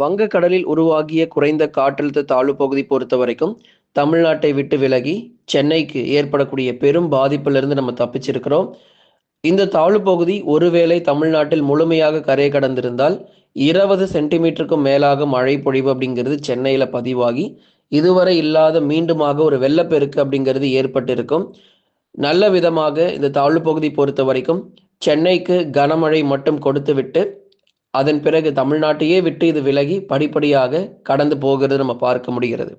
வங்கக்கடலில் உருவாகிய குறைந்த காற்றழுத்த தாழ்வு பகுதி பொறுத்த வரைக்கும் தமிழ்நாட்டை விட்டு விலகி சென்னைக்கு ஏற்படக்கூடிய பெரும் பாதிப்பிலிருந்து நம்ம தப்பிச்சிருக்கிறோம். இந்த தாழ்வு பகுதி ஒருவேளை தமிழ்நாட்டில் முழுமையாக கரையை கடந்திருந்தால் இருபது சென்டிமீட்டருக்கும் மேலாக மழை பொழிவு அப்படிங்கிறது சென்னையில் பதிவாகி இதுவரை இல்லாத மீண்டுமாக ஒரு வெள்ளப்பெருக்கு அப்படிங்கிறது ஏற்பட்டிருக்கும். நல்ல விதமாக இந்த தாழ்வு பகுதி பொறுத்த வரைக்கும் சென்னைக்கு கனமழை மட்டும் கொடுத்து விட்டு அதன் பிறகு தமிழ்நாட்டையே விட்டு இது விலகி படிப்படியாக கடந்து போகிறது நம்ம பார்க்க முடிகிறது.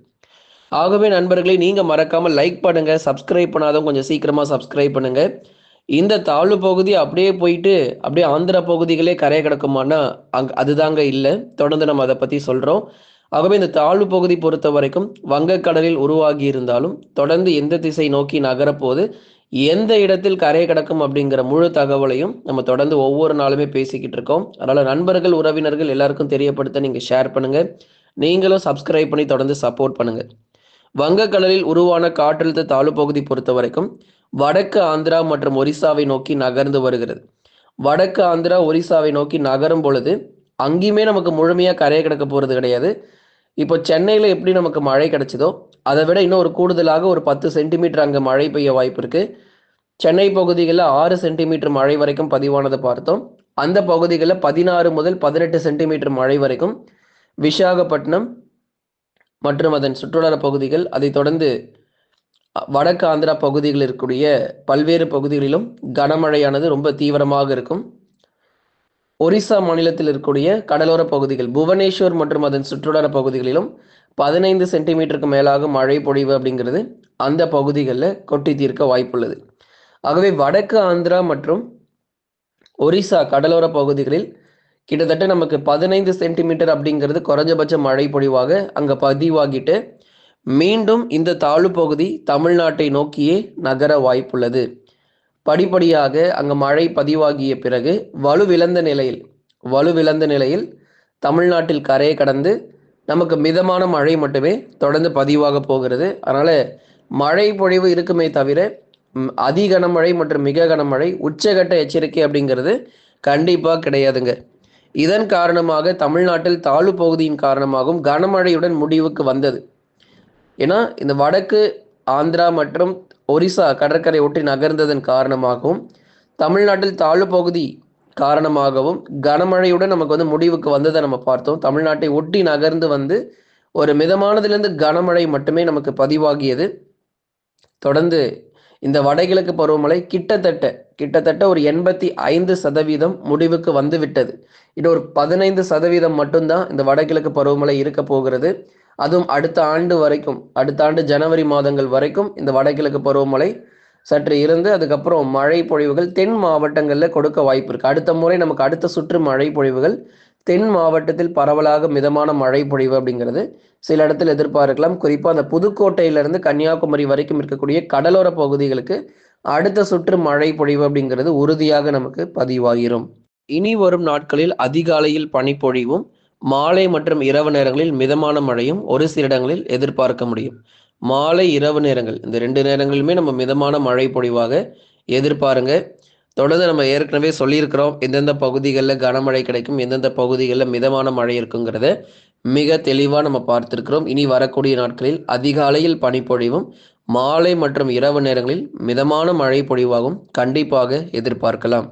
ஆகவே நண்பர்களே நீங்கள் மறக்காமல் லைக் பண்ணுங்கள் சப்ஸ்கிரைப் பண்ணாதவங்க கொஞ்சம் சீக்கிரமாக சப்ஸ்கிரைப் பண்ணுங்க. இந்த தாழ்வு பகுதி அப்படியே போயிட்டு அப்படியே ஆந்திர பகுதிகளே கரையை கிடக்குமானா அங் அதுதாங்க இல்லை. தொடர்ந்து நம்ம அதை பற்றி சொல்கிறோம் ஆகவே இந்த தாழ்வு பகுதி பொறுத்த வரைக்கும் வங்கக்கடலில் உருவாகி இருந்தாலும் தொடர்ந்து எந்த திசை நோக்கி நகரப்போது எந்த இடத்தில் கரை கிடக்கும் அப்படிங்கிற முழு தகவலையும் நம்ம தொடர்ந்து ஒவ்வொரு நாளுமே பேசிக்கிட்டு இருக்கோம். அதனால நண்பர்கள் உறவினர்கள் எல்லாருக்கும் தெரியப்படுத்த நீங்க ஷேர் பண்ணுங்க. நீங்களும் சப்ஸ்கிரைப் பண்ணி தொடர்ந்து சப்போர்ட் பண்ணுங்க. வங்கக்கடலில் உருவான காற்றழுத்த தாழ்வு பகுதி பொறுத்த வரைக்கும் வடக்கு ஆந்திரா மற்றும் ஒரிசாவை நோக்கி நகர்ந்து வருகிறது. வடக்கு ஆந்திரா ஒரிசாவை நோக்கி நகரும் பொழுது அங்கேயுமே நமக்கு முழுமையாக கரையை கிடக்க போகிறது கிடையாது. இப்போ சென்னையில் எப்படி நமக்கு மழை கிடைச்சதோ அதை விட இன்னும் ஒரு கூடுதலாக ஒரு பத்து சென்டிமீட்டர் அங்கே மழை பெய்ய வாய்ப்பு இருக்கு. சென்னை பகுதிகளில் ஆறு சென்டிமீட்டர் மழை வரைக்கும் பதிவானதை பார்த்தோம். அந்த பகுதிகளில் பதினாறு முதல் பதினெட்டு சென்டிமீட்டர் மழை வரைக்கும் விசாகப்பட்டினம் மற்றும் அதன் சுற்றுலா பகுதிகள் அதைத் தொடர்ந்து வடக்கு ஆந்திரா பகுதிகளில் இருக்கக்கூடிய பல்வேறு பகுதிகளிலும் கனமழையானது ரொம்ப தீவிரமாக இருக்கும். ஒரிசா மாநிலத்தில் இருக்கக்கூடிய கடலோர பகுதிகள் புவனேஸ்வர் மற்றும் அதன் சுற்றுலா பகுதிகளிலும் பதினைந்து சென்டிமீட்டருக்கு மேலாக மழை பொழிவு அப்படிங்கிறது அந்த பகுதிகளில் கொட்டி தீர்க்க வாய்ப்புள்ளது. ஆகவே வடக்கு ஆந்திரா மற்றும் ஒரிசா கடலோர பகுதிகளில் கிட்டத்தட்ட நமக்கு பதினைந்து சென்டிமீட்டர் அப்படிங்கிறது குறைஞ்சபட்ச மழை பொழிவாக அங்கே பதிவாகிட்டு மீண்டும் இந்த தாழ்வு பகுதி தமிழ்நாட்டை நோக்கியே நகர வாய்ப்புள்ளது. படிப்படியாக அங்கே மழை பதிவாகிய பிறகு வலுவிழந்த நிலையில் வலுவிழந்த நிலையில் தமிழ்நாட்டில் கரையை கடந்து நமக்கு மிதமான மழை மட்டுமே தொடர்ந்து பதிவாக போகிறது. அதனால் மழை பொழிவு இருக்குமே தவிர அதி கனமழை மற்றும் மிக கனமழை உச்சகட்ட எச்சரிக்கை அப்படிங்கிறது கண்டிப்பாக கிடையாதுங்க. இதன் காரணமாக தமிழ்நாட்டில் தாழ்வு பகுதியின் காரணமாகவும் கனமழையுடன் முடிவுக்கு வந்தது. ஏன்னா இந்த வடக்கு ஆந்திரா மற்றும் ஒரிசா கடற்கரை ஒட்டி நகர்ந்ததன் காரணமாகவும் தமிழ்நாட்டில் தாழ்வு பகுதி காரணமாகவும் கனமழையுடன் நமக்கு வந்து முடிவுக்கு வந்ததை நம்ம பார்த்தோம். தமிழ்நாட்டை ஒட்டி நகர்ந்து வந்து ஒரு மிதமானதிலிருந்து கனமழை மட்டுமே நமக்கு பதிவாகியது. தொடர்ந்து இந்த வடகிழக்கு பருவமழை கிட்டத்தட்ட கிட்டத்தட்ட ஒரு எண்பத்தி ஐந்து சதவீதம் முடிவுக்கு வந்து விட்டது இது ஒரு பதினைந்து சதவீதம் மட்டும்தான் இந்த வடகிழக்கு பருவமழை இருக்க போகிறது. அதுவும் அடுத்த ஆண்டு வரைக்கும் அடுத்த ஆண்டு ஜனவரி மாதங்கள் வரைக்கும் இந்த வடகிழக்கு பருவமழை சற்று இருந்து அதுக்கப்புறம் மழை பொழிவுகள் தென் மாவட்டங்களில் கொடுக்க வாய்ப்பு இருக்கு. அடுத்த முறை நமக்கு அடுத்த சுற்று மழை பொழிவுகள் தென் மாவட்டத்தில் பரவலாக மிதமான மழை பொழிவு அப்படிங்கிறது சில இடத்துல எதிர்பார்க்கலாம். குறிப்பாக அந்த புதுக்கோட்டையிலிருந்து கன்னியாகுமரி வரைக்கும் இருக்கக்கூடிய கடலோர பகுதிகளுக்கு அடுத்த சுற்று மழை பொழிவு அப்படிங்கிறது உறுதியாக நமக்கு பதிவாகிரும் இனி வரும் நாட்களில் அதிகாலையில் பனிப்பொழிவும் மாலை மற்றும் இரவு நேரங்களில் மிதமான மழையும் ஒரு சில இடங்களில் எதிர்பார்க்க முடியும். மாலை இரவு நேரங்கள். இந்த ரெண்டு நேரங்களிலுமே நம்ம மிதமான மழை பொழிவாக எதிர்பாருங்க. தொடர்ந்து நம்ம ஏற்கனவே சொல்லியிருக்கிறோம் எந்தெந்த பகுதிகளில் கனமழை கிடைக்கும் எந்தெந்த பகுதிகளில் மிதமான மழை இருக்குங்கிறத மிக தெளிவாக நம்ம பார்த்துருக்கிறோம். இனி வரக்கூடிய நாட்களில் அதிகாலையில் பனிப்பொழிவும் மாலை மற்றும் இரவு நேரங்களில் மிதமான மழை பொழிவாகவும் கண்டிப்பாக எதிர்பார்க்கலாம்.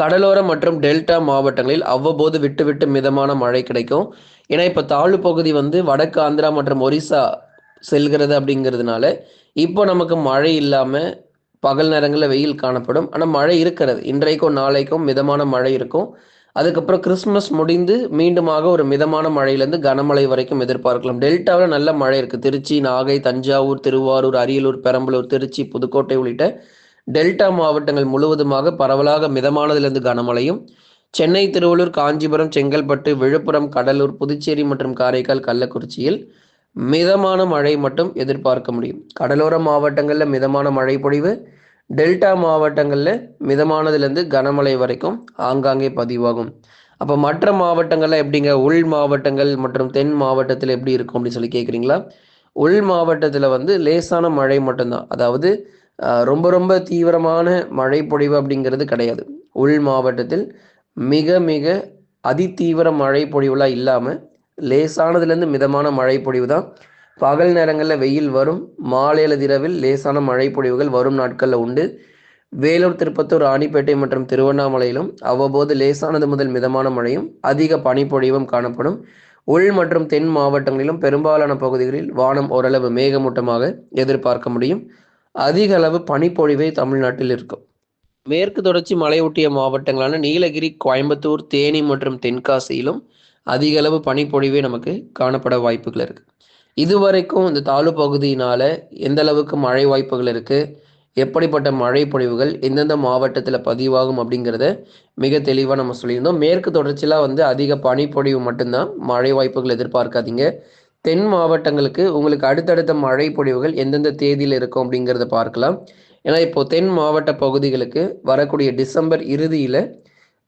கடலோரம் மற்றும் டெல்டா மாவட்டங்களில் அவ்வப்போது விட்டு விட்டு மிதமான மழை கிடைக்கும். ஏன்னா இப்போ தாழ்வு பகுதி வந்து வடக்கு ஆந்திரா மற்றும் ஒரிசா செல்கிறது அப்படிங்கிறதுனால இப்போ நமக்கு மழை இல்லாமல் பகல் நேரங்களில் வெயில் காணப்படும். ஆனால் மழை இருக்கிறது. இன்றைக்கும் நாளைக்கும் மிதமான மழை இருக்கும். அதுக்கப்புறம் கிறிஸ்மஸ் முடிந்து மீண்டுமாக ஒரு மிதமான மழையிலேருந்து கனமழை வரைக்கும் எதிர்பார்க்கலாம். டெல்டாவில் நல்ல மழை இருக்குது திருச்சி நாகை தஞ்சாவூர் திருவாரூர் அரியலூர் பெரம்பலூர் திருச்சி புதுக்கோட்டை உள்ளிட்ட டெல்டா மாவட்டங்கள் முழுவதுமாக பரவலாக மிதமானதிலிருந்து கனமழையும் சென்னை திருவள்ளூர் காஞ்சிபுரம் செங்கல்பட்டு விழுப்புரம் கடலூர் புதுச்சேரி மற்றும் காரைக்கால் கள்ளக்குறிச்சியில் மிதமான மழை மட்டும் எதிர்பார்க்க முடியும். கடலோர மாவட்டங்களில் மிதமான மழை பொழிவு டெல்டா மாவட்டங்களில் மிதமானதுலேருந்து கனமழை வரைக்கும் ஆங்காங்கே பதிவாகும். அப்போ மற்ற மாவட்டங்களில் எப்படிங்க? உள் மாவட்டங்கள் மற்றும் தென் மாவட்டத்தில் எப்படி இருக்கும் அப்படின்னு சொல்லி கேட்குறீங்களா உள் மாவட்டத்தில் வந்து லேசான மழை மட்டும்தான். அதாவது ரொம்ப ரொம்ப தீவிரமான மழை பொழிவு அப்படிங்கிறது கிடையாது. உள் மாவட்டத்தில் மிக மிக அதிதீவிர மழை பொழிவுலாம் இல்லாமல் லேசானதுலேருந்து மிதமான மழை பொழிவு தான். பகல் நேரங்களில் வெயில் வரும். மாலை இரவில் லேசான மழை பொழிவுகள் வரும் நாட்களில் உண்டு. வேலூர் திருப்பத்தூர் ராணிப்பேட்டை மற்றும் திருவண்ணாமலையிலும் அவ்வப்போது லேசானது முதல் மிதமான மழையும் அதிக பனிப்பொழிவும் காணப்படும். உள் மற்றும் தென் மாவட்டங்களிலும் பெரும்பாலான பகுதிகளில் வானம் ஓரளவு மேகமூட்டமாக எதிர்பார்க்க முடியும். அதிக அளவு பனிப்பொழிவே தமிழ்நாட்டில் இருக்கும். மேற்கு தொடர்ச்சி மலையொட்டிய மாவட்டங்களான நீலகிரி கோயம்புத்தூர் தேனி மற்றும் தென்காசியிலும் அதிக அளவு பனிப்பொழிவே நமக்கு காணப்பட வாய்ப்புகள் இருக்கு. இதுவரைக்கும் இந்த தாழ்வு பகுதியினால எந்த அளவுக்கு மழை வாய்ப்புகள் இருக்கு எப்படிப்பட்ட மழை பொழிவுகள் எந்தெந்த மாவட்டத்தில் பதிவாகும் அப்படிங்கிறத மிக தெளிவாக நம்ம சொல்லியிருந்தோம். மேற்கு தொடர்ச்சியில் வந்து அதிக பனிப்பொழிவு மட்டும்தான் மழை வாய்ப்புகள் எதிர்பார்க்காதீங்க. தென் மாவட்டங்களுக்கு உங்களுக்கு அடுத்தடுத்த மழை பொழிவுகள் எந்தெந்த தேதியில் இருக்கும் அப்படிங்கிறத பார்க்கலாம். ஏன்னா இப்போ தென் மாவட்ட பகுதிகளுக்கு வரக்கூடிய டிசம்பர் இறுதியில்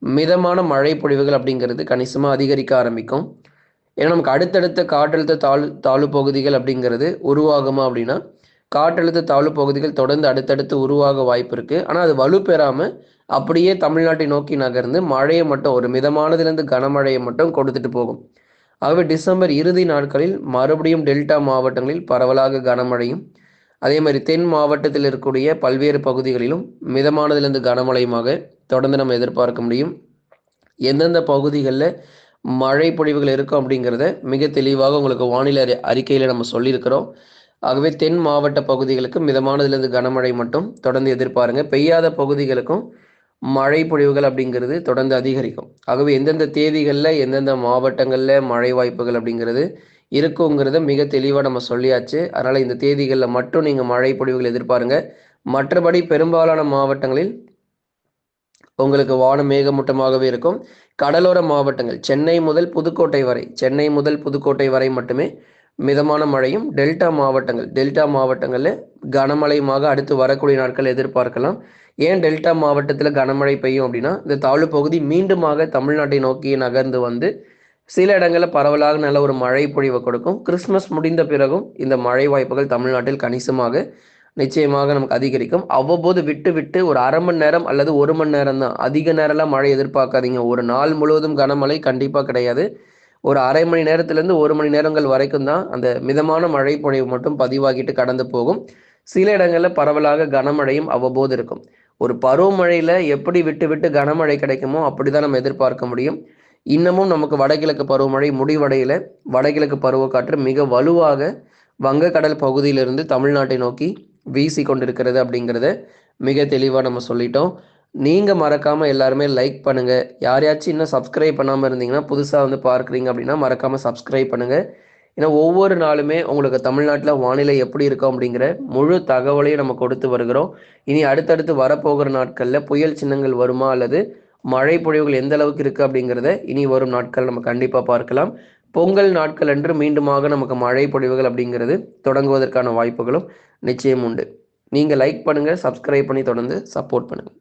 மிதமான மழை பொழிவுகள் அப்படிங்கிறது கணிசமாக அதிகரிக்க ஆரம்பிக்கும். ஏன்னா நமக்கு அடுத்தடுத்த காற்றழுத்த தாழ் தாழ்வு பகுதிகள் அப்படிங்கிறது உருவாகுமா அப்படின்னா காற்றழுத்த தாழ்வு பகுதிகள் தொடர்ந்து அடுத்தடுத்து உருவாக வாய்ப்பு இருக்குது ஆனால் அது வலுப்பெறாமல் அப்படியே தமிழ்நாட்டை நோக்கி நகர்ந்து மழையை மட்டும் ஒரு மிதமானதுலேருந்து கனமழையை மட்டும் கொடுத்துட்டு போகும். ஆகவே டிசம்பர் இறுதி நாட்களில் மறுபடியும் டெல்டா மாவட்டங்களில் பரவலாக கனமழையும் அதே மாதிரி தென் மாவட்டத்தில் இருக்கக்கூடிய பல்வேறு பகுதிகளிலும் மிதமானதிலிருந்து கனமழையுமாக தொடர்ந்து நம்ம எதிர்பார்க்க முடியும். எந்தெந்த பகுதிகளில் மழை பொழிவுகள் இருக்கும் அப்படிங்கிறத மிக தெளிவாக உங்களுக்கு வானிலை அறி அறிக்கையில் நம்ம சொல்லியிருக்கிறோம். ஆகவே தென் மாவட்ட பகுதிகளுக்கு மிதமானதிலிருந்து கனமழை மட்டும் தொடர்ந்து எதிர்பாருங்க. பெய்யாத பகுதிகளுக்கும் மழை பொழிவுகள் அப்படிங்கிறது தொடர்ந்து அதிகரிக்கும். ஆகவே எந்தெந்த தேதிகளில் எந்தெந்த மாவட்டங்களில் மழை வாய்ப்புகள் அப்படிங்கிறது இருக்குங்கிறத மிக தெளிவாக நம்ம சொல்லியாச்சு. அதனால் இந்த தேதிகளில் மட்டும் நீங்கள் மழை பொழிவுகள் எதிர்பாருங்க. மற்றபடி பெரும்பாலான மாவட்டங்களில் உங்களுக்கு வானம் மேகமூட்டமாகவே இருக்கும். கடலோர மாவட்டங்கள் சென்னை முதல் புதுக்கோட்டை வரை சென்னை முதல் புதுக்கோட்டை வரை மட்டுமே மிதமான மழையும் டெல்டா மாவட்டங்கள் டெல்டா மாவட்டங்களில் கனமழையுமாக அடுத்து வரக்கூடிய நாட்கள் எதிர்பார்க்கலாம். ஏன் டெல்டா மாவட்டத்தில் கனமழை பெய்யும் அப்படின்னா இந்த தாழ்வு பகுதி மீண்டுமாக தமிழ்நாட்டை நோக்கி நகர்ந்து வந்து சில இடங்களில் பரவலாக நல்ல ஒரு மழை பொழிவை கொடுக்கும். கிறிஸ்மஸ் முடிந்த பிறகும் இந்த மழை வாய்ப்புகள் தமிழ்நாட்டில் கணிசமாக நிச்சயமாக நமக்கு அதிகரிக்கும். அவ்வப்போது விட்டு விட்டு ஒரு அரை மணி நேரம் அல்லது ஒரு மணி நேரம் தான். அதிக நேரம்லாம் மழை எதிர்பார்க்காதீங்க. ஒரு நாள் முழுவதும் கனமழை கண்டிப்பாக கிடையாது. ஒரு அரை மணி நேரத்திலேருந்து ஒரு மணி நேரங்கள் வரைக்கும் தான் அந்த மிதமான மழை பொழிவு மட்டும் பதிவாகிட்டு கடந்து போகும். சில இடங்களில் பரவலாக கனமழையும் அவ்வப்போது இருக்கும். ஒரு பருவமழையில் எப்படி விட்டு விட்டு கனமழை கிடைக்குமோ அப்படி தான் நம்ம எதிர்பார்க்க முடியும். இன்னமும் நமக்கு வடகிழக்கு பருவமழை முடிவடையில. வடகிழக்கு பருவக்காற்று மிக வலுவாக வங்கக்கடல் பகுதியிலிருந்து தமிழ்நாட்டை நோக்கி வீசி கொண்டிருக்கிறது அப்படிங்கிறத மிக தெளிவாக நம்ம சொல்லிட்டோம். நீங்கள் மறக்காமல் எல்லாருமே லைக் பண்ணுங்கள் யாரையாச்சும் இன்னும் சப்ஸ்கிரைப் பண்ணாமல் இருந்தீங்கன்னா புதுசாக வந்து பார்க்குறீங்க அப்படின்னா மறக்காமல் சப்ஸ்கிரைப் பண்ணுங்கள் ஏன்னா ஒவ்வொரு நாளுமே உங்களுக்கு தமிழ்நாட்டில் வானிலை எப்படி இருக்கும் அப்படிங்கிற முழு தகவலையும் நம்ம கொடுத்து வருகிறோம். இனி அடுத்தடுத்து வரப்போகிற நாட்களில் புயல் சின்னங்கள் வருமா அல்லது மழை பொழிவுகள் எந்த அளவுக்கு இருக்குது அப்படிங்கிறத இனி வரும் நாட்கள் நம்ம கண்டிப்பாக பார்க்கலாம். பொங்கல் நாட்கள் அன்று மீண்டுமாக நமக்கு மழை பொழிவுகள் அப்படிங்கிறது தொடங்குவதற்கான வாய்ப்புகளும் நிச்சயம் உண்டு. நீங்கள் லைக் பண்ணுங்கள் சப்ஸ்கிரைப் பண்ணி தொடர்ந்து சப்போர்ட் பண்ணுங்கள்